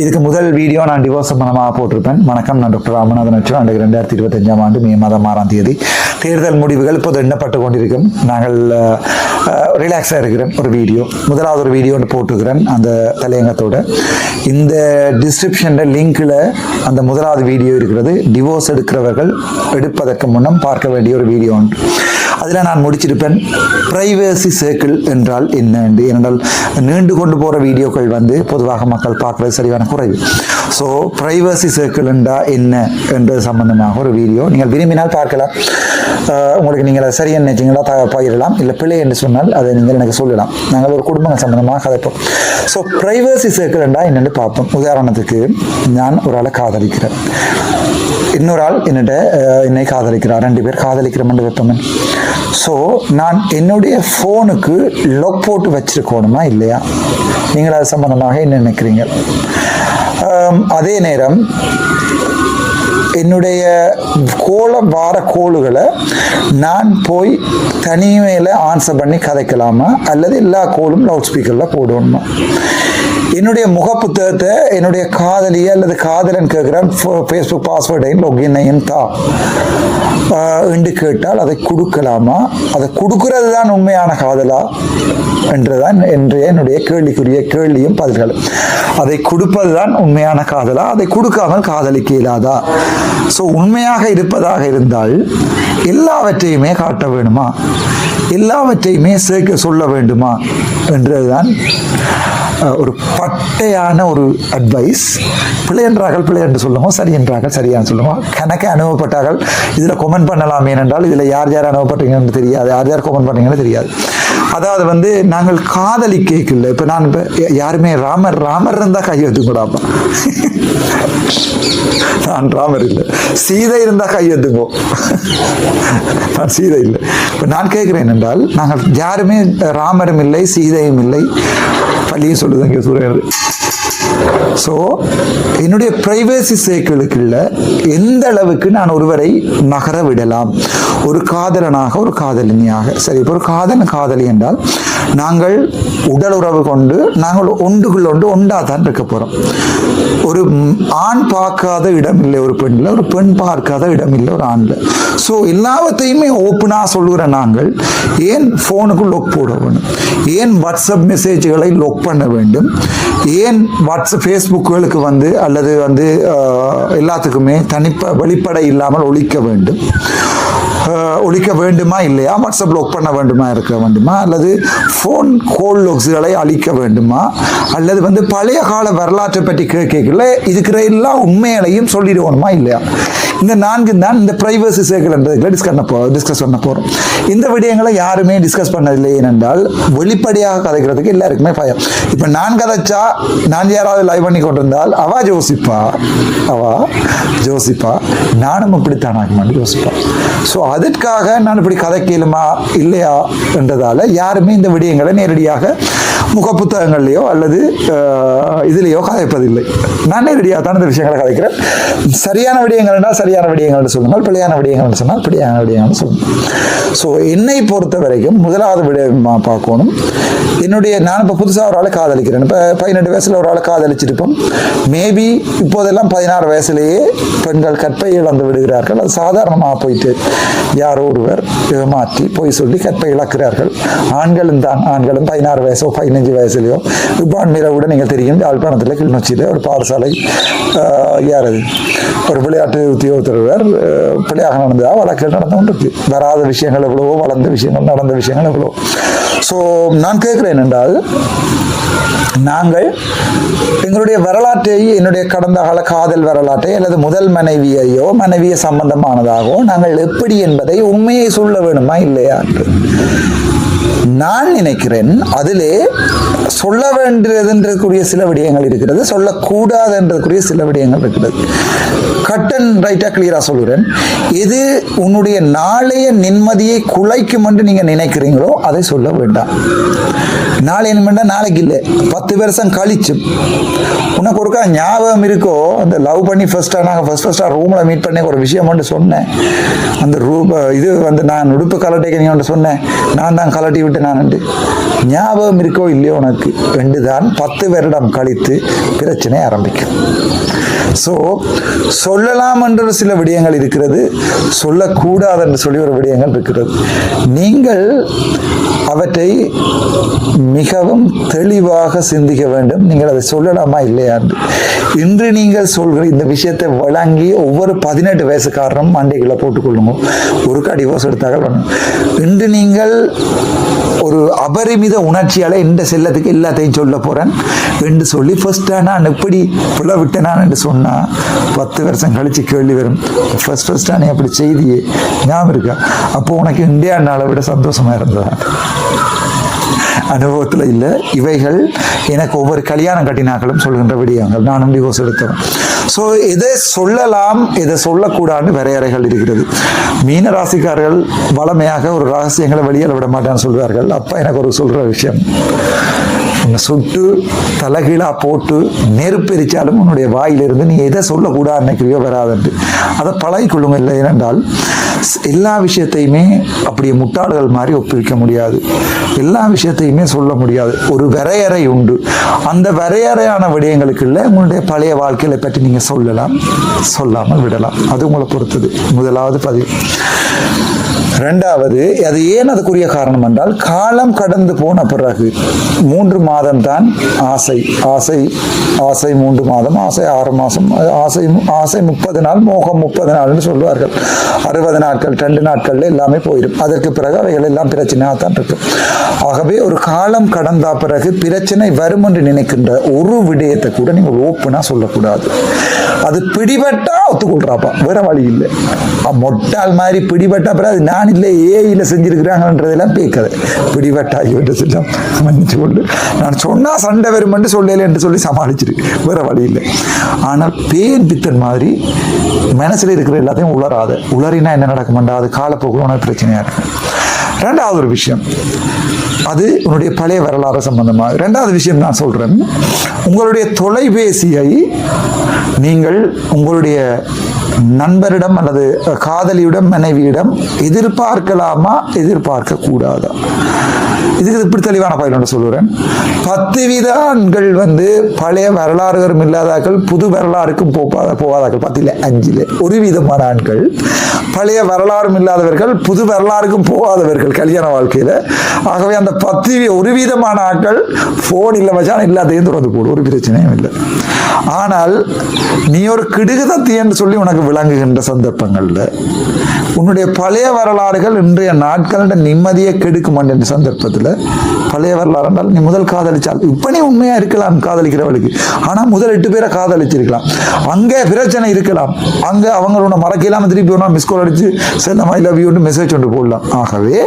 இதுக்கு முதல் வீடியோ நான் டிவோர்ஸ் சம்பந்தமாக போட்டிருப்பேன். வணக்கம் நான் டாக்டர் ராமநாதன் அச்சு. ஆண்டு ரெண்டாயிரத்தி இருபத்தஞ்சாம் ஆண்டு மே மாதம் ஆறாம் தேதி. தேர்தல் முடிவுகள் இப்போது எண்ணப்பட்டு கொண்டிருக்கும். நாங்கள் ரிலாக்ஸாக இருக்கிறேன். ஒரு வீடியோ. முதலாவது ஒரு வீடியோ போட்டுக்கிறேன் அந்த தலையங்கத்தோட. இந்த டிஸ்கிரிப்ஷனில் லிங்கில் அந்த முதலாவது வீடியோ இருக்கிறது. டிவோர்ஸ் எடுக்கிறவர்கள் எடுப்பதற்கு முன்னம் பார்க்க வேண்டிய ஒரு வீடியோ உண்டு. அதில் நான் முடிச்சிருப்பேன். ப்ரைவேசி சர்க்கிள் என்றால் என்ன என்று ஏனென்றால் நீண்டு கொண்டு போகிற வீடியோக்கள் வந்து பொதுவாக மக்கள் பார்க்குறது சரியான குறைவு. ஸோ ப்ரைவசி சர்க்கிள் என்றால் என்ன என்றது சம்பந்தமாக ஒரு வீடியோ நீங்கள் விரும்பினால் பார்க்கலாம். உங்களுக்கு நீங்கள் அதை சரியா நினைச்சீங்களா? த பயிரலாம். இல்லை பிள்ளை என்று சொன்னால் அதை நீங்கள் எனக்கு சொல்லலாம். நாங்கள் ஒரு குடும்பங்கள் சம்பந்தமாக கதைப்போம். ஸோ ப்ரைவசி சர்க்கிள் என்றால் என்னென்னு பார்ப்போம். உதாரணத்துக்கு நான் ஒரு ஆளை காதலிக்கிறேன். இன்னொரு ஆள் என்னிட்ட என்னை காதலிக்கிறார். ரெண்டு பேர் காதலிக்கிறோம்னு வைப்போமே ஸோ நான் என்னுடைய ஃபோனுக்கு லொக் போட்டு வச்சிருக்கணுமா இல்லையா? நீங்கள் அது சம்பந்தமாக என்ன நினைக்கிறீங்க? அதே நேரம் என்னுடைய கோல வார கோளுகளை நான் போய் தனிமையில் ஆன்சர் பண்ணி கதைக்கலாமா? அல்லது எல்லா கோலும் லவுட் ஸ்பீக்கரில் போடணுமா? என்னுடைய முகப்புத்தகத்தை என்னுடைய காதலியை அல்லது காதலன் கேட்குறேன். ஃபேஸ்புக் பாஸ்வேர்டையும் லொகினையும் தா என்று கேட்டால் அதை கொடுக்கலாமா? அதை கொடுக்கறது தான் உண்மையான காதலா? என்றுதான் என்றைய என்னுடைய கேள்விக்குரிய கேள்வியும் பதில்கள் அதை கொடுப்பது தான் உண்மையான காதலா? அதை கொடுக்காமல் காதலிக்க இயலாதா? ஸோ உண்மையாக இருப்பதாக இருந்தால் எல்லாவற்றையுமே காட்ட வேணுமா எல்லாவற்றையுமே சேர்க்க சொல்ல வேண்டுமா? என்றதுதான் ஒரு பட்டையான ஒரு அட்வைஸ் பிள்ளை என்றார்கள் பிள்ளை என்று சொல்லுவோம் சரி என்றார்கள் சரியான சொல்லுவோம் கணக்கே அனுபவப்பட்டார்கள். இதில் கொமெண்ட் பண்ணலாம் ஏனென்றால் இதில் யார் யார் அனுபவப்பட்டீங்கன்னு தெரியாது. யார் யார் கொமெண்ட் பண்ணீங்கன்னு தெரியாது. அதாவது வந்து நாங்கள் காதலி கேட்கல. இப்போ நான் இப்போ யாருமே ராமர் ராமர் இருந்தால் கை எடுத்துக்கூடாப்பா? நான் ராமர் இல்லை. சீதை இருந்தால் கை எடுத்துங்கோ நான் சீதை இல்லை. இப்போ நான் கேட்குறேன் என்றால் நாங்கள் யாருமே ராமரும் இல்லை சீதையும் இல்லை. பள்ளியும் சொல்லுது அங்கே சூரியன் ஸோ என்னுடைய பிரைவேசி சைக்கிளுக்குள்ள எந்த அளவுக்கு நான் ஒருவரை நகர விடலாம்? ஒரு காதலனாக ஒரு காதலினியாக. சரி இப்போ ஒரு காதலன் காதலி என்றால் நாங்கள் உடல் உறவு கொண்டு நாங்கள் ஒன்றுக்குள்ள ஒன்று ஒன்றாக தான் இருக்க போகிறோம் ஒரு ஆண் பார்க்காத இடம் இல்லை ஒரு பெண்ணில் ஒரு பெண் பார்க்காத இடம் இல்லை ஒரு ஆணில் ஸோ எல்லாவற்றையுமே ஓப்பனாக சொல்லுகிற நாங்கள் ஏன் ஃபோனுக்கு லொக் போட வேணும் ஏன் வாட்ஸ்அப் மெசேஜ்களை லொக் பண்ண வேண்டும்? ஏன் வாட்ஸ்அப் ஃபேஸ்புக்குகளுக்கு வந்து அல்லது வந்து எல்லாத்துக்குமே தனிப்ப வெளிப்படை இல்லாமல் ஒழிக்க வேண்டும்? ஒழிக்க வேண்டுமா இல்லையா? வாட்ஸ்அப் லோக் பண்ண வேண்டுமா இருக்க வேண்டுமா? அல்லது ஃபோன் கோல் லொக்ஸ்களை அழிக்க வேண்டுமா? அல்லது வந்து பழைய கால வரலாற்றை பற்றி கேட்கல? இருக்கிற எல்லா உண்மைகளையும் சொல்லிடுவோணுமா இல்லையா? இந்த நான்கு தான் இந்த பிரைவசி சேர்க்கலன்றதுல டிஸ்கஸ் பண்ண போ டிஸ்கஸ் பண்ண போகிறோம் இந்த விடயங்களை யாருமே டிஸ்கஸ் பண்ணதில்லை ஏனென்றால் வெளிப்படையாக கதைக்கிறதுக்கு எல்லாருக்குமே பயம். இப்போ நான் கதைச்சா நான் யாராவது லைவ் பண்ணி கொண்டிருந்தால் அவா ஜோசிப்பா? அவா ஜோசிப்பா? நானும் இப்படித்தான் ஆகுமான்னு யோசிப்பா ஸோ அதற்காக நான் இப்படி கதைக்கலுமா இல்லையா என்றதால யாருமே இந்த விடயங்களை நேரடியாக முகப்புத்தகங்கள்லையோ அல்லது இதுலேயோ கதைப்பதில்லை. நான் நேரடியாக தான் இந்த விஷயங்களை கதைக்கிறேன். சரியான விடயங்கள்னா சரியான விடயங்கள்னு சொல்லுங்கள். பிழையான விடயங்கள்னு சொன்னால் பிழையான விடயங்கள்னு சொல்லுங்கள். ஸோ என்னை பொறுத்த வரைக்கும் முதலாவது விடயமாக பார்க்கணும். என்னுடைய நான் இப்போ புதுசாக ஒரு ஆளை காதலிக்கிறேன். இப்போ பதினெட்டு வயசில் ஒரு ஆளை காதலிச்சிருப்போம் மேபி இப்போதெல்லாம் பதினாறு வயசுலேயே பெண்கள் கற்பை இழந்து விடுகிறார்கள். அது சாதாரணமாக போயிட்டு யாரோ ஒருவர் மாற்றி போய் சொல்லி கற்பை இழக்கிறார்கள். ஆண்களும் தான் ஆண்களும் பதினாறு வயசோ பதினஞ்சு வயசுலையோ இப்பான் மீறவுட நீங்கள் தெரியும் யாழ்ப்பாணத்தில் கிளிநொச்சியில் ஒரு பாடசாலை யார் அது ஒரு விளையாட்டு உத்தியோகத்தர் பிள்ளையாக நடந்ததா? வழக்கில் நடந்து கொண்டிருக்கு. வராத விஷயங்கள் எவ்வளவோ வளர்ந்த விஷயங்கள் நடந்த விஷயங்கள் எவ்வளவோ. ஸோ நான் கேட்குறேன் என்றால் நாங்கள் எங்களுடைய வரலாற்றை என்னுடைய கடந்த கால காதல் வரலாற்றை அல்லது முதல் மனைவியையோ மனைவிய சம்பந்தமானதாகவோ நாங்கள் எப்படி என்பதை உண்மையை சொல்ல வேணுமா இல்லையா நான் நினைக்கிறேன் அதிலே சொல்ல வேண்டியதுன்றக்கூடிய சில விடயங்கள் இருக்கிறது சொல்லக்கூடாதுன்றக்கூடிய சில விடயங்கள் இருக்கிறது. கட் அண்ட் ரைட்டாக கிளியராக சொல்கிறேன் எது உன்னுடைய நாளைய நிம்மதியை குலைக்கும் என்று நீங்கள் நினைக்கிறீங்களோ அதை சொல்ல வேண்டாம். நாளை இனிமேண்டா நாளைக்கு இல்லை. பத்து வருஷம் கழிச்சு. உனக்கு ஒருக்கா ஞாபகம் இருக்கோ? அந்த லவ் பண்ணி ஃபஸ்ட்டாக நாங்கள் ஃபஸ்ட் ஃபஸ்ட்டாக ரூமில் மீட் பண்ணி ஒரு விஷயம் மட்டும் சொன்னேன். அந்த ரூப இது வந்து நான் உடுப்பு கலட்டிக்க நீங்கள் ஒன்று சொன்னேன். நான் தான் கலட்டி விட்டு நான் ஞாபகம் இருக்கோ இல்லையோ உனக்கு? ரெண்டு தான் பத்து வருடம் கழித்து பிரச்சனை ஆரம்பிக்கும். ஸோ சொல்லலாம் என்ற ஒரு சில விடயங்கள் இருக்கிறது. சொல்லக்கூடாது என்று சொல்லி ஒரு விடயங்கள் இருக்கிறது. நீங்கள் அவற்றை மிகவும் தெளிவாக சிந்திக்க வேண்டும். நீங்கள் அதை சொல்லலாமா இல்லையா இன்று நீங்கள் சொல்கிற இந்த விஷயத்தை வழங்கி ஒவ்வொரு பதினெட்டு வயசுக்காரரும் மண்டைகளை போட்டுக்கொள்ளுங்க. ஒரு டிவோர்ஸ் எடுத்தாக பண்ணும் இன்று நீங்கள் ஒரு அபரிமித உணர்ச்சியால் இந்த செல்லத்துக்கு எல்லாத்தையும் சொல்ல போகிறேன் என்று சொல்லி ஃபஸ்ட்டாக நான் எப்படி புல விட்டேனான் என்று சொன்னால் பத்து வருஷம் கழித்து கேள்வி வரும். ஃபஸ்ட் ஃபஸ்ட்டாக நீ அப்படி செய்தியே ஞாபகம் இருக்கா? அப்போ உனக்கு இந்தியா நாளை விட சந்தோஷமா இருந்ததா? அனுபவத்தில் இல்லை. இவைகள் எனக்கு ஒவ்வொரு கல்யாணம் கட்டினாக்களும் சொல்கின்ற விடயங்கள். நானும் டிவோர்ஸ் எடுத்தவன். ஸோ எதை சொல்லலாம் எதை சொல்லக்கூடாதுன்னு வரையறைகள் இருக்கிறது. மீன ராசிக்காரர்கள் வளமையாக ஒரு ரகசியங்களை வெளியில் விட மாட்டான்னு சொல்வார்கள். அப்போ எனக்கு ஒரு சொல்கிற விஷயம். உன்னை சுட்டு தலைகீழா போட்டு நெருப்பெரிச்சாலும் உன்னுடைய வாயிலிருந்து நீ எதை சொல்லக்கூடாது நினைக்கிறியோ வராதுன்ட்டு அதை பழகிக்கொள்ளுங்க இல்லை ஏனென்றால் எல்லா விஷயத்தையுமே அப்படியே முட்டாள்கள் மாதிரி ஒப்புவிக்க முடியாது. எல்லா விஷயத்தையுமே சொல்ல முடியாது. ஒரு வரையறை உண்டு. அந்த வரையறையான விடயங்களுக்கு இல்லை உங்களுடைய பழைய வாழ்க்கையில பற்றி நீங்கள் சொல்லலாம் சொல்லாமல் விடலாம். அது உங்களை பொறுத்தது. முதலாவது பதிவு. ரெண்டாவது அது ஏன் அதுக்குரிய காரணம் என்றால் காலம் கடந்து போன பிறகு மூன்று மாதம் தான் ஆசை. ஆசை ஆசை மூன்று மாதம் ஆசை ஆறு மாதம் ஆசை ஆசை முப்பது நாள் மோகம் முப்பது நாள்னு சொல்லுவார்கள் அறுபது நாட்கள் ரெண்டு நாட்கள்ல எல்லாமே போயிடும். அதற்கு பிறகு அவைகள் எல்லாம் பிரச்சனையாக தான் இருக்கும். ஆகவே ஒரு காலம் கடந்த பிறகு பிரச்சனை வரும் என்று நினைக்கின்ற ஒரு விடயத்தை கூட நீங்கள் ஓப்பனாக சொல்லக்கூடாது. அது பிடிபட்டா ஒத்துக்கொள்றாப்பா. வேற வழி இல்லை. மொட்டால் மாதிரி பிடிபட்டா பிறகு அது நான் இல்லை ஏஐயில் செஞ்சிருக்கிறாங்கன்றதெல்லாம் பேக்கது பிடிபட்டா என்று சொல்ல மன்னிச்சு கொண்டு நான் சொன்னா சண்டை வரும் என்று சொல்லல என்று சொல்லி சமாளிச்சிரு. வேற வழி இல்லை. ஆனால் பேன் பித்தன் மாதிரி மனசில் இருக்கிற எல்லாத்தையும் உளராது உளறினா என்ன நடக்குமெண்டா? அது காலப்போக்கில் பிரச்சனையாக இருக்கும். ரெண்டாவது ஒரு விஷயம். அது உன்னுடைய பழைய வரலாறு சம்பந்தமாக ரெண்டாவது விஷயம் நான் சொல்றேன். உங்களுடைய தொலைபேசியை நீங்கள் உங்களுடைய நண்பரிடம் அல்லது காதலியிடம் மனைவியிடம் எதிர்பார்க்கலாமா? எதிர்பார்க்க கூடாதா இதுக்கு இப்படி தெளிவான பதில் ஒன்று சொல்லுறேன். பத்து வித ஆண்கள் வந்து பழைய வரலாறுகளும் இல்லாதாக்கள் புது வரலாறுக்கும் போகாத போகாதாக்கள் பத்தில அஞ்சில். ஒரு விதமான ஆண்கள் பழைய வரலாறும் இல்லாதவர்கள் புது வரலாறுக்கும் போகாதவர்கள் கல்யாண வாழ்க்கையில். ஆகவே அந்த பத்து ஒரு விதமான ஆட்கள் ஃபோன் இல்லை மச்சான் எல்லாத்தையும் திறந்து போடும் ஒரு பிரச்சனையும் இல்லை. ஆனால் நீ ஒரு கிடுகுதத்தி என்று சொல்லி உனக்கு விளங்குகின்ற சந்தர்ப்பங்களில் உன்னுடைய பழைய வரலாறுகள் இன்றைய நாட்களின் நிம்மதியை கெடுக்கும் என்ற சந்தர்ப்பத்தில் பழைய வரலாறு என்றால் நீ முதல் காதலிச்சால் இப்போ நீ உண்மையா இருக்கலாம் காதலிக்கிறவளுக்கு. ஆனால் முதல் எட்டு பேரை காதலிச்சிருக்கலாம். அங்கே பிரச்சனை இருக்கலாம். அங்கே அவங்க மறக்க இல்லாமல் திருப்பி ஒன்றா மிஸ் கால் அடிச்சு நம்ம ஐ லவ் யூன்னு மெசேஜ் ஒன்று போடலாம். ஆகவே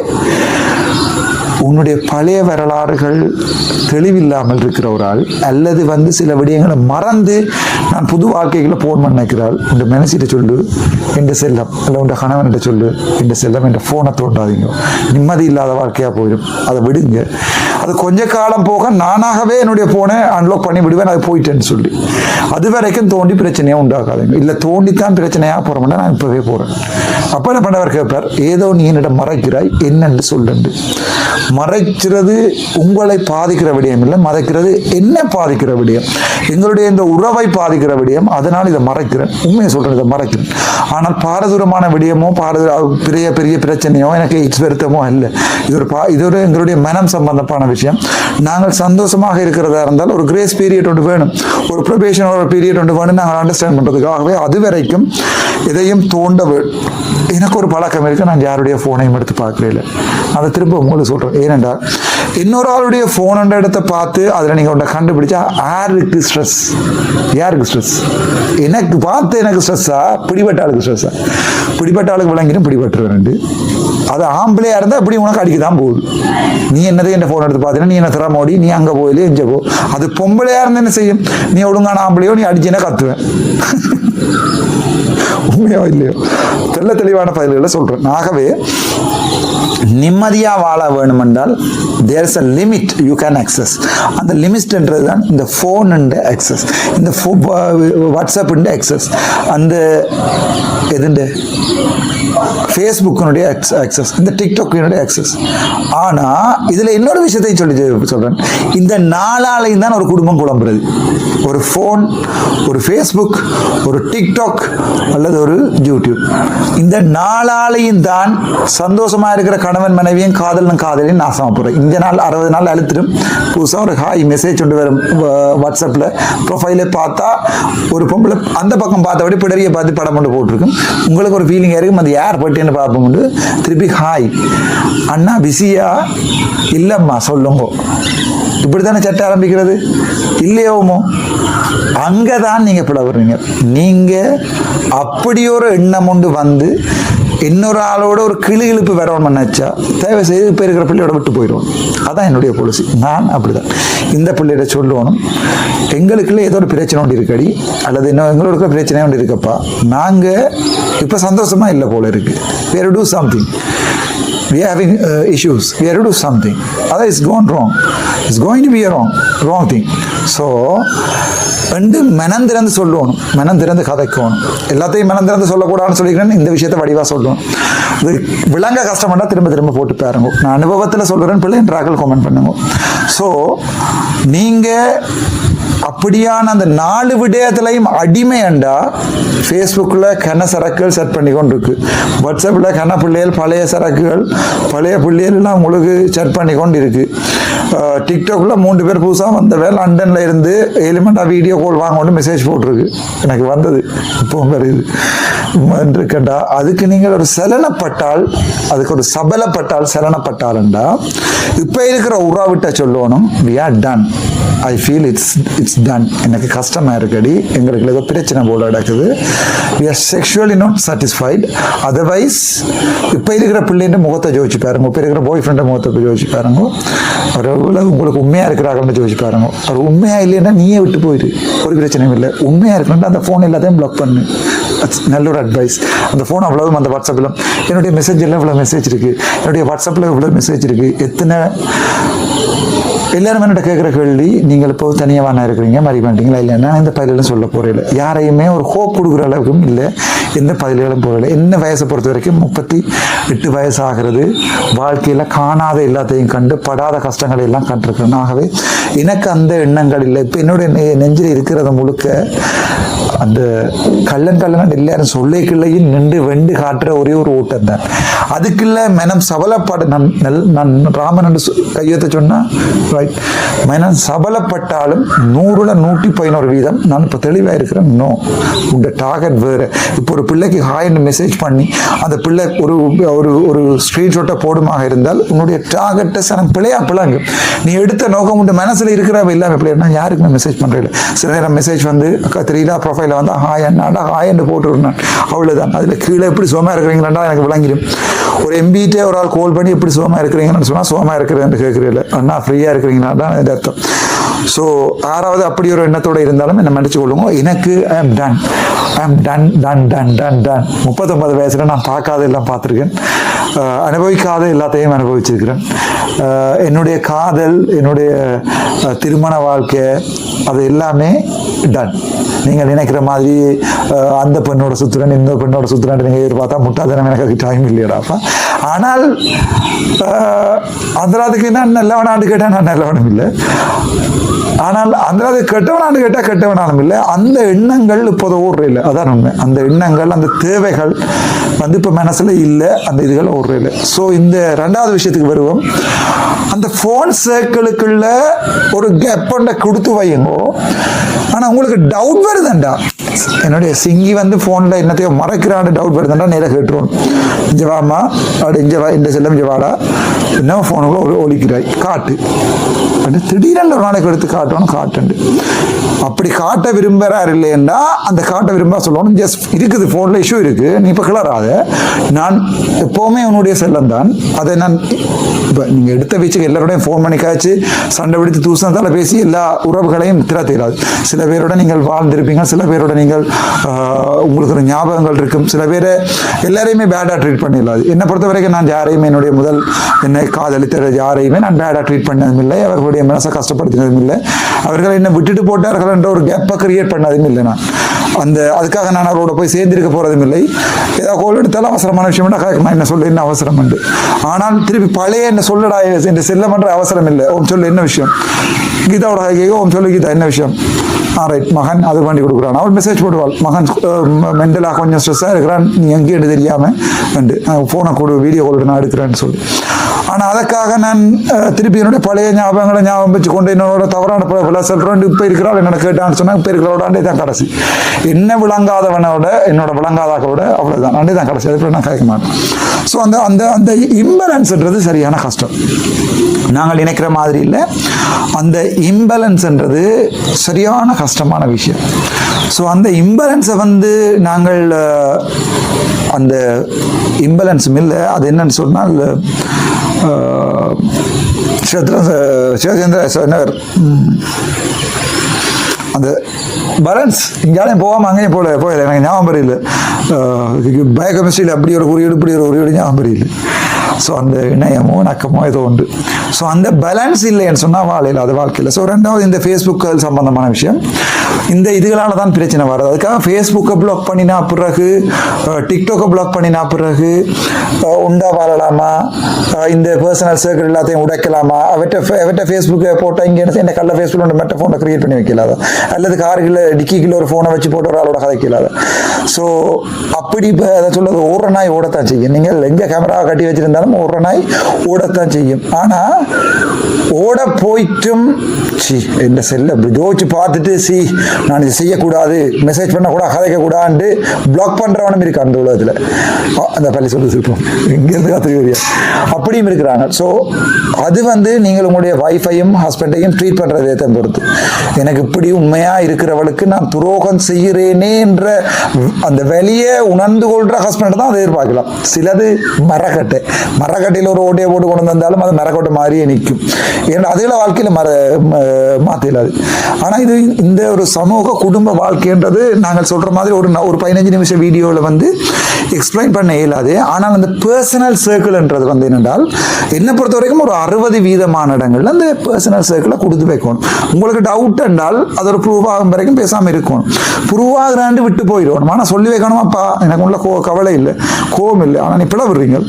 உன்னுடைய பழைய வரலாறுகள் தெளிவில்லாமல் இருக்கிற ஒரு ஆள் அல்லது வந்து சில விடயங்களை மறந்து நான் புது வாழ்க்கைகளை போன் பண்ணிக்கிறாள் இந்த மனசிட்ட சொல்லு என்ற செல்லம் இல்லை உண்ட கணவன்கிட்ட சொல்லு என்ற செல்லம் என்ற ஃபோனை தோண்டாதீங்க. நிம்மதி இல்லாத வாழ்க்கையாக போயிடும். அதை விடுங்க. அது கொஞ்ச காலம் போக நானாகவே என்னுடைய ஃபோனை அன்லாக் பண்ணி விடுவேன் அது போயிட்டேன்னு சொல்லி. அது வரைக்கும் தோண்டி பிரச்சனையாக உண்டாக்காதீங்க இல்லை தோண்டித்தான் பிரச்சனையாக போகிறோம்னா நான் இப்போவே போகிறேன் அப்போ என்ன பண்ணவர் கேட்பார் ஏதோ நீ என்னிடம் மறைக்கிறாய் என்னென்று சொல்லுண்டு. மறைக்கிறது உங்களை பாதிக்கிற விடயம் இல்லை மறைக்கிறது என்ன பாதிக்கிற விடயம். எங்களுடைய இந்த உறவை பாதிக்கிற விடயம் அதனால் இதை மறைக்கிறேன். உண்மையை சொல்றேன் இதை மறைக்கிறேன். ஆனால் பாரதூரமான விடயமோ பாரத பெரிய பெரிய பிரச்சனையோ எனக்கு இட்ஸ் வருத்தமோ இல்லை இது ஒரு பா இது ஒரு எங்களுடைய மனம் சம்பந்தமான விஷயம். நாங்கள் சந்தோஷமாக இருக்கிறதா இருந்தால் ஒரு கிரேஸ் பீரியட் ஒன்று வேணும். ஒரு ப்ரொபேஷன் ஒரு பீரியட் ஒன்று வேணும் நாங்கள் அண்டர்ஸ்டாண்ட் பண்ணுறதுக்காகவே அது வரைக்கும் இதையும் தோண்ட எனக்கு ஒரு பழக்கம் இருக்கு. நான் யாருடைய ஃபோனையும் எடுத்து பார்க்கல அதை திரும்ப உங்களுக்கு சொல்கிறேன் ஏனென்றால் இன்னொரு ஆளுடைய ஃபோனுன்ற இடத்த பார்த்து அதில் நீங்கள் ஒன்றை கண்டுபிடிச்சா யாருக்கு ஸ்ட்ரெஸ் யாருக்கு ஸ்ட்ரெஸ் எனக்கு பார்த்து எனக்கு ஸ்ட்ரெஸ்ஸா பிடிபட்ட ஆளுக்கு ஸ்ட்ரெஸ்ஸா பிடிபட்ட ஆளுக்கு விளங்கிடும் பிடிபட்டுருவேன் அது ஆம்பளையாக இருந்தால் இப்படி உனக்கு அடிக்க தான் போகுது. நீ என்னது என்ன ஃபோன் எடுத்து பார்த்தீங்கன்னா நீ என்ன திறமோடி நீ அங்கே போயிலே எஞ்ச போ? அது பொம்பளையாக இருந்தால் என்ன செய்யும்? நீ ஒழுங்கான ஆம்பளையோ நீ அடிச்சுன்னா கத்துவேன். உண்மையோ இல்லையோ தெல்ல தெளிவான பதில்களை சொல்றேன். ஆகவே நிம்மதியாக வாழ வேணுமென்றால் there's a limit you can access அந்த லிமிட்ன்றது தான் இந்த ஃபோன் ஃபோனுண்ட அக்சஸ் இந்த ஃபோ வாட்ஸ்அப்புண்ட அக்சஸ் அந்த எதுண்டு? ஃபேஸ்புக்கினுடைய அக்சஸ் இந்த டிக்டாக்கினுடைய access. ஆனால் இதில் இன்னொரு விஷயத்தை சொல்லி சொல்கிறேன் இந்த நாளாலையும் தான் ஒரு குடும்பம் குழம்புறது. ஒரு ஃபோன் ஒரு ஃபேஸ்புக் ஒரு டிக்டாக் அல்லது ஒரு யூடியூப் இந்த நாளாலையும் தான் சந்தோஷமா இருக்கிற கணவன் மனைவியும் காதலன் காதலியும் நாசமாக போகிறோம் இந்த நாள் அறுபது நாள் அழுத்திடும். புதுசாக ஒரு ஹாய் மெசேஜ் கொண்டு வரும் வாட்ஸ்அப்பில் ப்ரொஃபைலை பார்த்தா ஒரு பொம்பளை அந்த பக்கம் பார்த்தபடி பிடரியை பார்த்து படம் கொண்டு போட்டிருக்கும். உங்களுக்கு ஒரு ஃபீலிங் இருக்கும். அது யார் பட்டின்னு பார்ப்போம் திருப்பி ஹாய் அண்ணா பிஸியா? இல்லைம்மா சொல்லுங்க. இப்படி தானே சட்டை ஆரம்பிக்கிறது? இல்லையோமோ அங்கே தான் நீங்கள் பிளவுறீங்க. நீங்கள் அப்படி ஒரு எண்ணம் கொண்டு வந்து இன்னொரு ஆளோட ஒரு கிளி இழுப்பு வரணும்னு நினச்சா தயவு செய்து இப்போ இருக்கிற பிள்ளையோட விட்டு போயிடுவோம். அதான் என்னுடைய பாலிசி நான் அப்படிதான். இந்த பிள்ளைகிட்ட சொல்லணும். எங்களுக்குள்ள ஏதோ ஒரு பிரச்சனை ஒன்று இருக்கடி அல்லது இன்னும் எங்களோட பிரச்சனை ஒன்று இருக்கப்பா. நாங்கள் இப்போ சந்தோஷமாக இல்லை போல இருக்குது வேறு do something we are having uh, issues. We have to do something. Otherwise, it's gone wrong. It's going to be a wrong, wrong thing. So ரெண்டு மனம் திறந்து சொல்லணும் மனம் திறந்து கதைக்கணும் எல்லாத்தையும் மனம் திறந்து சொல்லக்கூடாதுன்னு சொல்லிக்கிறேன் இந்த விஷயத்தை வடிவாக சொல்லணும் இது விளங்க கஷ்டப்பட்டா திரும்ப திரும்ப போட்டு பாருங்க நான் அனுபவத்தில் சொல்கிறேன் பிள்ளை என்றாக்கள் கமெண்ட் பண்ணுங்க ஸோ நீங்கள் அப்படியான அந்த நாலு விடயத்திலையும் அடிமையண்டா ஃபேஸ்புக்கில் கன சரக்குகள் செட் பண்ணி கொண்டு இருக்கு வாட்ஸ்அப்பில் கன பிள்ளைகள் பழைய சரக்குகள் பழைய பிள்ளைகள்லாம் உங்களுக்கு செட் பண்ணி கொண்டு இருக்கு டிக்டாக்ல மூன்று பேர் புதுசாக வந்தவே லண்டனில் இருந்து எலிமெண்டாக வீடியோ கால் வாங்கணும்னு மெசேஜ் போட்டிருக்கு. எனக்கு வந்தது. இப்போ வருது. இருக்கண்டா அதுக்கு நீங்கள் ஒரு சலனப்பட்டால் அதுக்கு ஒரு சபலப்பட்டால் சலனப்பட்டால்ண்டா இப்போ இருக்கிற உறவிட்ட சொல்லணும். We are done I feel it's it's done எனக்கு கஷ்டமாக இருக்கடி. எங்களுக்கு ஏதோ பிரச்சனை போல நடக்குது. We are sexually not satisfied otherwise இப்போ இருக்கிற பிள்ளைன்ற முகத்தை ஜோதிச்சு பாருங்க. இப்போ இருக்கிற பாய் ஃப்ரெண்டை முகத்தை ஜோதிச்சு பாருங்க. அவர் உங்களுக்கு உண்மையாக இருக்கிறாங்கன்னு ஜோதிச்சு பாருங்க. அவர் உண்மையாக இல்லைன்னா நீயே விட்டு போயிரு. ஒரு பிரச்சனையும் இல்லை. உண்மையாக இருக்கணும்னா அந்த ஃபோன் எல்லாத்தையும் பிளாக் பண்ணு. நல்ல ஒரு அட்வைஸ் அந்த ஃபோன் அவ்வளவும் அந்த வாட்ஸ்அப்பில் என்னுடைய மெசேஜில் இவ்வளோ மெசேஜ் இருக்குது என்னுடைய வாட்ஸ்அப்பில் இவ்வளோ மெசேஜ் இருக்குது எத்தனை எல்லாரும் என்னட்ட கேட்குற கேள்வி நீங்கள் இப்போ தனியாக வாங்க இருக்கிறீங்க மாதிரி பண்ணிட்டீங்களா இல்லைன்னா இந்த பதிலும் சொல்ல போகிறேன் யாரையுமே ஒரு ஹோப் கொடுக்குற அளவுக்கும் இல்லை. எந்த பதில்களும் போகல என்ன வயசை பொறுத்த வரைக்கும் முப்பத்தி எட்டு வயசு ஆகிறது வாழ்க்கையில் காணாத எல்லாத்தையும் கண்டு படாத கஷ்டங்களை எல்லாம் கண்டிருக்கிறேன். ஆகவே எனக்கு அந்த எண்ணங்கள் இல்லை. இப்போ என்னுடைய நெ- நெஞ்சில் இருக்கிறத முழுக்க அந்த கள்ளன் கள்ளன் எல்லாரும் சொல்லைக்குள்ளையும் நின்று வெண்டு காட்டுற ஒரே ஒரு ஓட்டம் தான். அதுக்குள்ள மனம் சபலப்பட நான் நல் நான் ராமன் என்று கையெழுத்த சொன்னால் ரைட் மனம் சபலப்பட்டாலும் நூறுல நூற்றி பதினோரு வீதம். நான் இப்போ தெளிவாக இருக்கிறேன். நோ உங்கள் டார்கெட் வேறு. இப்போ ஒரு பிள்ளைக்கு ஹாய்னு மெசேஜ் பண்ணி அந்த பிள்ளை ஒரு ஒரு ஒரு ஸ்க்ரீன்ஷாட்டை போடுமாக இருந்தால் உன்னுடைய டார்கெட்டை சனம் பிள்ளையா பிள்ளைங்க நீ எடுத்த நோக்கம் உண்டு மனசில் இருக்கிறவ இல்லாமல் யாருக்கு யாருக்குமே மெசேஜ் பண்ணுறேன் சில நேரம் மெசேஜ் வந்து அக்கா ப்ரொஃபைல ப்ரொஃபைலில் வந்து ஹாய் அண்ணாடா ஹாய் என்று போட்டுருந்தேன். அவ்வளோதான் அதில் கீழே எப்படி சோமா இருக்கிறீங்களாண்டா எனக்கு விளங்கிடும். ஒரு எம்பிட்டே ஒரு ஆள் கால் பண்ணி எப்படி சோமா இருக்கிறீங்கன்னு சொன்னால் சோமா இருக்கிறேன்னு கேட்குறீங்கள அண்ணா ஃப்ரீயாக இருக்கிறீங்கன்னா தான் அர்த்தம் ஸோ ஆறாவது அப்படி ஒரு எண்ணத்தோடு இருந்தாலும் என்ன மன்னிச்சு கொள்ளுங்க? எனக்கு I am done I am done done done done done முப்பத்தொன்பது வயசில் நான் பார்க்காத எல்லாம் பார்த்துருக்கேன். அனுபவிக்காத எல்லாத்தையும் அனுபவிச்சிருக்கிறேன். என்னுடைய காதல் என்னுடைய திருமண வாழ்க்கை அது எல்லாமே டன் நீங்கள் நினைக்கிற மாதிரி அந்த பெண்ணோட சுற்றுறேன் இந்த பெண்ணோட சுற்றுறேன் நீங்கள் எதிர்பார்த்தா முட்டாதனம் எனக்கு டைம் இல்லையடாப்பா ஆனால் அந்த அதுக்கு நான் நல்லவனான்னு கேட்டால் நான் நல்லவனும் இல்லை. ஆனால் அந்த கெட்டவனானு கேட்டால் கெட்டவனாலும் இல்லை. அந்த எண்ணங்கள் இப்போது ஓடுற இல்லை. அதான் உண்மை. அந்த எண்ணங்கள் அந்த தேவைகள் வந்து இப்போ மனசில் இல்லை. அந்த இதுகள் ஓடுற இல்லை. ஸோ இந்த ரெண்டாவது விஷயத்துக்கு வருவோம். அந்த ஃபோன் சர்க்கிளுக்குள்ள ஒரு கேப்பண்டை கொடுத்து வையுங்கோ. ஆனால் உங்களுக்கு டவுட் வருதுண்டா. என்னுடைய சிங்கி வந்து ஃபோனில் என்னத்தையோ மறைக்கிறான்னு டவுட் வருதுன்னா நேராக கேட்டுருவோம். ஜவாமா அப்படி இங்கே இந்த செல்லம் ஜவாடா என்ன ஃபோனுக்குள்ள ஒரு ஒழிக்கிறாய் காட்டு. அப்படி திடீரென்று ஒரு நாளைக்கு எடுத்து காட்டணும் காட்டுண்டு. அப்படி காட்ட விரும்புகிறார் இல்லைன்னா அந்த காட்ட விரும்ப சொல்லணும். ஜஸ்ட் இருக்குது ஃபோனில் இஷ்யூ இருக்குது நீ இப்போ கிளறாத. நான் எப்போவுமே உன்னுடைய செல்லம் தான். அதை நான் இப்போ நீங்கள் எடுத்த வச்சுக்க எல்லாரோடையும் ஃபோன் பண்ணி காய்ச்சி சண்டை பிடித்து தூசணத்தால் பேசி எல்லா உறவுகளையும் திற தீராது சில பேரோட நீங்கள் வாழ்ந்திருப்பீங்க சில பேரோட நீங்கள் நீங்கள் உங்களுக்கு ஒரு ஞாபகங்கள் இருக்கும். சில பேரை எல்லாரையுமே பேடாக ட்ரீட் பண்ணிடலாது என்னை பொறுத்த வரைக்கும் நான் யாரையுமே என்னுடைய முதல் என்னை காதலித்த யாரையுமே நான் பேடாக ட்ரீட் பண்ணதும் இல்லை. அவர்களுடைய மனசை கஷ்டப்படுத்தினதும் இல்லை. அவர்கள் என்னை விட்டுட்டு போட்டார்கள் என்ற ஒரு கேப்பை கிரியேட் பண்ணதும் இல்லை நான். அந்த அதுக்காக நான் அவரோட போய் சேர்ந்திருக்க போறதும் இல்லை. ஏதாவது கோல் எடுத்தாலும் அவசரமான விஷயம் நான் என்ன சொல்ல என்ன அவசரம் உண்டு ஆனால் திருப்பி பழைய என்ன சொல்லடா என்று செல்ல பண்ற அவசரம் இல்லை. ஓம் சொல்லு என்ன விஷயம்? கீதாவோட கேட்க ஓம் சொல்லு கீதா என்ன விஷயம்? ஆ ரைட் மகன் அது பண்ணி கொடுக்குறான். அவள் மெசேஜ் போடுவாள். மகன் மென்டலாக கொஞ்சம் ஸ்ட்ரெஸ்ஸாக இருக்கிறான் நீ எங்கேன்னு தெரியாமல் வந்து ஃபோனை கொடு வீடியோ கால் நான் எடுக்கிறேன்னு சொல்லி. ஆனால் அதற்காக நான் திருப்பி என்னுடைய பழைய ஞாபகங்களை ஞாபகம் வச்சு கொண்டு என்னோட தவறான பல சொல்கிறேன் இப்போ இருக்கிறாள் என்னோட கேட்டான்னு சொன்னால் இப்போ இருக்கிறோடாண்டே தான் கடைசி. என்ன விளங்காதவனோட என்னோட விளங்காதாக்களோட அவ்வளோதான் அண்டே தான் கடைசி. அதுக்கு நான் கேட்க மாட்டேன். ஸோ அந்த அந்த அந்த இம்பேலன்ஸ்ன்றது சரியான கஷ்டம். நாங்கள் நினைக்கிற மாதிரி இல்லை. அந்த இம்பேலன்ஸ்ன்றது சரியான கஷ்டமான விஷயம். ஸோ அந்த இம்பேலன்ஸை வந்து நாங்கள் அந்த இம்பேலன்ஸும் இல்லை அது என்னன்னு சொன்னால் அஹ், சிவத்திர சிவச்சந்திர அந்த பேலன்ஸ் இங்கேயும் போகாமல் அங்கேயும் போகல. போயிடல எனக்கு ஞாபகம் வரையில். பயோகெமிஸ்ட்ரியில் அப்படி ஒரு குறியீடு இப்படி ஒரு குறியீடு ஞாபகம் வரையில். ஸோ அந்த இணையமோ நக்கமோ ஏதோ உண்டு. ஸோ அந்த பேலன்ஸ் இல்லைன்னு சொன்னால் வாழையில் அது வாழ்க்கையில். ஸோ ரெண்டாவது இந்த ஃபேஸ்புக் சம்பந்தமான விஷயம். இந்த இதுகளால் தான் பிரச்சனை வருது அதுக்காக ஃபேஸ்புக்கை பிளாக் பண்ணினா பிறகு டிக்டாக்கை பிளாக் பண்ணினா பிறகு உண்டா வாழலாமா? இந்த பர்சனல் சர்க்கிள் எல்லாத்தையும் உடைக்கலாமா? அவற்றை அவற்றை ஃபேஸ்புக்கை போட்டால் இங்கே என்ன கல்ல ஃபேஸ்புக்கில் ஒன்று மெட்ட ஃபோனை க்ரியேட் பண்ணி வைக்கலாத? அல்லது காருக்குள்ள டிக்கிக்குள்ள ஒரு ஃபோனை வச்சு போட்டு ஒரு ஆளோட கதைக்கலாத? ஸோ அப்படி இப்போ அதை சொல்லுறது ஓடுற நாய் ஓடத்தான் செய்யும். நீங்கள் எங்கே கேமரா கட்டி வச்சிருந்தாலும் ஓடுற ஒருநாய் ஓடத்தான் செய்யும். ஆனால் ஓட போயிட்டும் சி என்ன செல்ல யோசிச்சு பார்த்துட்டு சி நான் இது செய்யக்கூடாது மெசேஜ் பண்ணக்கூடாது கதைக்கக்கூடாதுன்ட்டு பிளாக் பண்ணுறவனும் இருக்கு அந்த உலகத்தில். அந்த பள்ளி சொல்லி சொல்லுவோம் இங்கேருந்து கற்றுக்க அப்படியும் இருக்கிறாங்க ஸோ அது வந்து நீங்கள் உங்களுடைய வைஃபையும் ஹஸ்பண்டையும் ட்ரீட் பண்ணுறதை தான் பொறுத்து. எனக்கு இப்படி உண்மையாக இருக்கிறவளுக்கு நான் துரோகம் செய்கிறேனே என்ற அந்த வெளியே உணர்ந்து கொள்கிற ஹஸ்பண்ட் தான் அதை எதிர்பார்க்கலாம். சிலது மரக்கட்டை மரக்கட்டையில் ஒரு ஓட்டையை போட்டு கொண்டு வந்தாலும் அது மரக்கட்டை மாதிரியே நிற்கும். ஏன்னா அதுகளை வாழ்க்கையில் மர மாற்றிடாது ஆனால் இது இந்த ஒரு சமூக குடும்ப வாழ்க்கைன்றது நாங்கள் சொல்கிற மாதிரி ஒரு ஒரு பதினஞ்சு நிமிஷம் வீடியோவில் வந்து எக்ஸ்பிளைன் பண்ண இயலாது. ஆனால் அந்த பர்சனல் சர்க்கிள்ன்றது வந்து என்னென்றால் என்னை பொறுத்த வரைக்கும் ஒரு அறுபது வீதமான இடங்கள்ல அந்த பர்சனல் சர்க்கிளை கொடுத்து வைக்கணும். உங்களுக்கு டவுட் என்றால் அது ஒரு ப்ரூவ் ஆகும் வரைக்கும் பேசாமல் இருக்கணும். ப்ரூவ் ஆகுறாண்டு விட்டு போயிடணும் ஆனால் சொல்லி வைக்கணுமாப்பா? எனக்கு உள்ள கோ கவலை இல்லை. கோவம் இல்லை. ஆனால் நீ பிளவுறீங்க.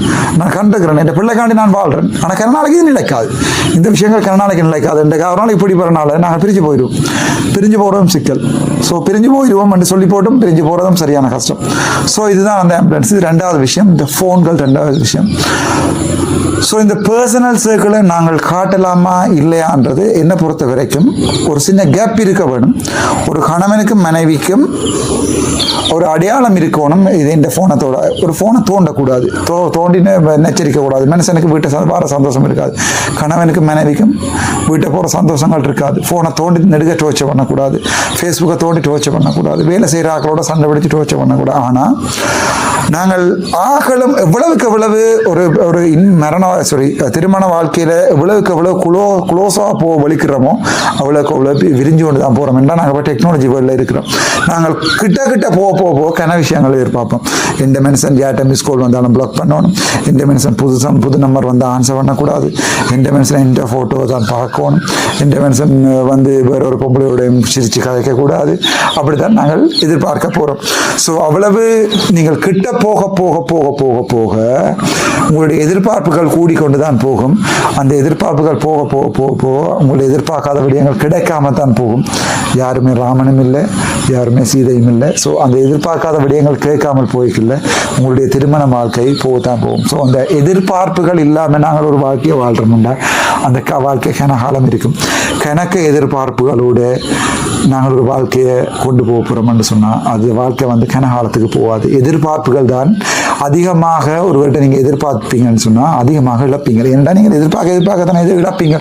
நான் கண்டுக்கிறேன் என் பிள்ளைக்காண்டி நான் வாழ்கிறேன் ஆனால் கருநாளைக்கு இது நிலைக்காது. இந்த விஷயங்கள் கருநாளைக்கு நிலைக்காது. இந்த ஒரு நாளைக்கு இப்படி போகிறனால நாங்கள் பிரிஞ்சு போயிடுவோம். பிரிஞ்சு போகிறோம் சிக்கல். ஸோ பிரிஞ்சு போயிடுவோம் என்று சொல்லி போட்டும் பிரிஞ்சு போகிறதும் சரியான கஷ்டம். ஸோ இதுதான் அந்த ஆம்புலன்ஸ் இது ரெண்டாவது விஷயம். இந்த ஃபோன்கள் ரெண்டாவது விஷயம். ஸோ இந்த பர்சனல் சர்க்கிளை நாங்கள் காட்டலாமா இல்லையான்றது என்னை பொறுத்த வரைக்கும் ஒரு சின்ன கேப் இருக்க வேணும் ஒரு கணவனுக்கும் மனைவிக்கும் ஒரு அடையாளம் இருக்கணும். இது இந்த ஃபோனை தோட ஒரு ஃபோனை தோண்டக்கூடாது. தோ தோண்டின்னு எச்சரிக்கக்கூடாது கூடாது மனுஷனுக்கு வீட்டை வர சந்தோஷம் இருக்காது. கணவனுக்கும் மனைவிக்கும் வீட்டை போகிற சந்தோஷங்கள் இருக்காது. ஃபோனை தோண்டி நெடுக டோர்ச்சர் பண்ணக்கூடாது. ஃபேஸ்புக்கை தோண்டி டோர்ச்சர் பண்ணக்கூடாது. வேலை செய்கிற ஆக்களோட சண்டை பிடிச்சி டோர்ச்சர் பண்ணக்கூடாது. ஆனால் நாங்கள் ஆகலும் எவ்வளவுக்கு எவ்வளவு ஒரு ஒரு இன் மரண சாரி திருமண வாழ்க்கையில் எவ்வளவுக்கு எவ்வளவு குளோ குளோஸாக போ வலிக்கிறோமோ அவ்வளோக்கு அவ்வளோ விரிஞ்சு கொண்டு தான் போகிறோம் என்றால் நாங்கள் இப்போ டெக்னாலஜி வேர்ல்டில் இருக்கிறோம். நாங்கள் கிட்ட கிட்ட போக போக போக கன விஷயங்கள் எதிர்பார்ப்போம். எந்த மனுஷன் யார்ட்ட மிஸ் கால் வந்தாலும் பிளாக் பண்ணணும். எந்த மனுஷன் புதுசாக புது நம்பர் வந்து ஆன்சர் பண்ணக்கூடாது. எந்த மனுஷன் இந்த ஃபோட்டோ தான் பார்க்கணும். எந்த மனுஷன் வந்து வேற ஒரு பொம்பளையோட சிரிச்சு கதைக்கக்கூடாது. அப்படி தான் நாங்கள் எதிர்பார்க்க போகிறோம் ஸோ அவ்வளவு நீங்கள் கிட்ட போக போக போக போக போக உங்களுடைய எதிர்பார்ப்புகள் கூடிக்கொண்டு தான் போகும். அந்த எதிர்பார்ப்புகள் போக போக போக போக உங்களுடைய எதிர்பார்க்காத விடயங்கள் கிடைக்காம தான் போகும். யாருமே ராமனும் இல்லை யாருமே சீதையும் இல்லை. ஸோ அந்த எதிர்பார்க்காத விடயங்கள் கேட்காமல் போய்க்கல உங்களுடைய திருமண வாழ்க்கை போகத்தான் போகும். ஸோ அந்த எதிர்பார்ப்புகள் இல்லாமல் நாங்கள் ஒரு வாழ்க்கையை வாழ்கிறோம்னா அந்த க வாழ்க்கை கனகாலம் இருக்கும். கணக்க எதிர்பார்ப்புகளோடு நாங்கள் ஒரு வாழ்க்கையை கொண்டு போக போகிறோம்னு சொன்னால் அது வாழ்க்கை வந்து கனகாலத்துக்கு போகாது. எதிர்பார்ப்புகள் தான் அதிகமாக ஒருவர்கிட்ட நீங்கள் எதிர்பார்ப்பீங்கன்னு சொன்னால் அதிகமாக இழப்பீங்க ஏன்னா நீங்கள் எதிர்பார்க்க எதிர்பார்க்க தானே எதிர் இழப்பீங்க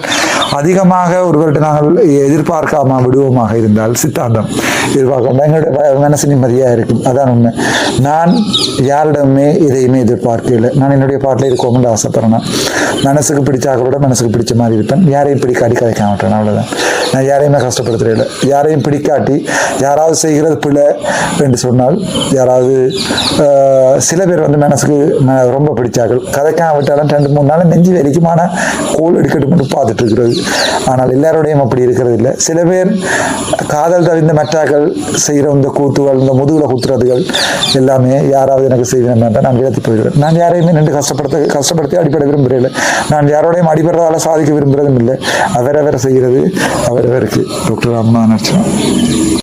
அதிகமாக ஒருவர்கிட்ட நாங்கள் எதிர்பார்க்காம விடுவோமாக இருந்தால் சித்தாந்தம். எதிர்பார்க்கும் எங்களுடைய மனசு நிம்மதியாக இருக்கும். அதான் உண்மை. நான் யாரிடமே எதையுமே எதிர்பார்க்கல நான் என்னுடைய பாட்டில் இருக்கோம்னு ஆசைப்படுறேன். மனசுக்கு பிடிச்சாக்க கூட மனசுக்கு பிடிச்ச மாதிரி இருப்பேன். யாரையும் பிடிக்காட்டி வைக்க மாட்டேன் அவ்வளோதான் நான் யாரையுமே கஷ்டப்படுத்துறதில்ல. யாரையும் பிடிக்காட்டி யாராவது செய்கிறது பிள்ளை என்று சொன்னால் யாராவது சில பேர் வந்து மனசுக்கு நான் ரொம்ப பிடிச்சார்கள். கதைக்காம விட்டாலும் ரெண்டு மூணு நாள் நெஞ்சு வலிக்குமான கோல் எடுக்கட்டு மட்டும் பார்த்துட்டு இருக்கிறது ஆனால் எல்லாரோடையும் அப்படி இருக்கிறது இல்லை சில பேர் காதல் தவிர்ந்த மற்றாக்கள் செய்கிற இந்த கூத்துகள் இந்த முதுகில் குத்துறதுகள் எல்லாமே யாராவது எனக்கு செய்வேன் நான் விளத்தி போயிடுவேன் நான் யாரையுமே நின்று கஷ்டப்படுத்த கஷ்டப்படுத்தி அடிப்படை விரும்புகிறேன் நான் யாரோடையும் அடிபடுறதால சாதிக்க விரும்புகிறதும் இல்லை. அவரவர் செய்கிறது அவரவருக்கு டாக்டர் ராமநாதன்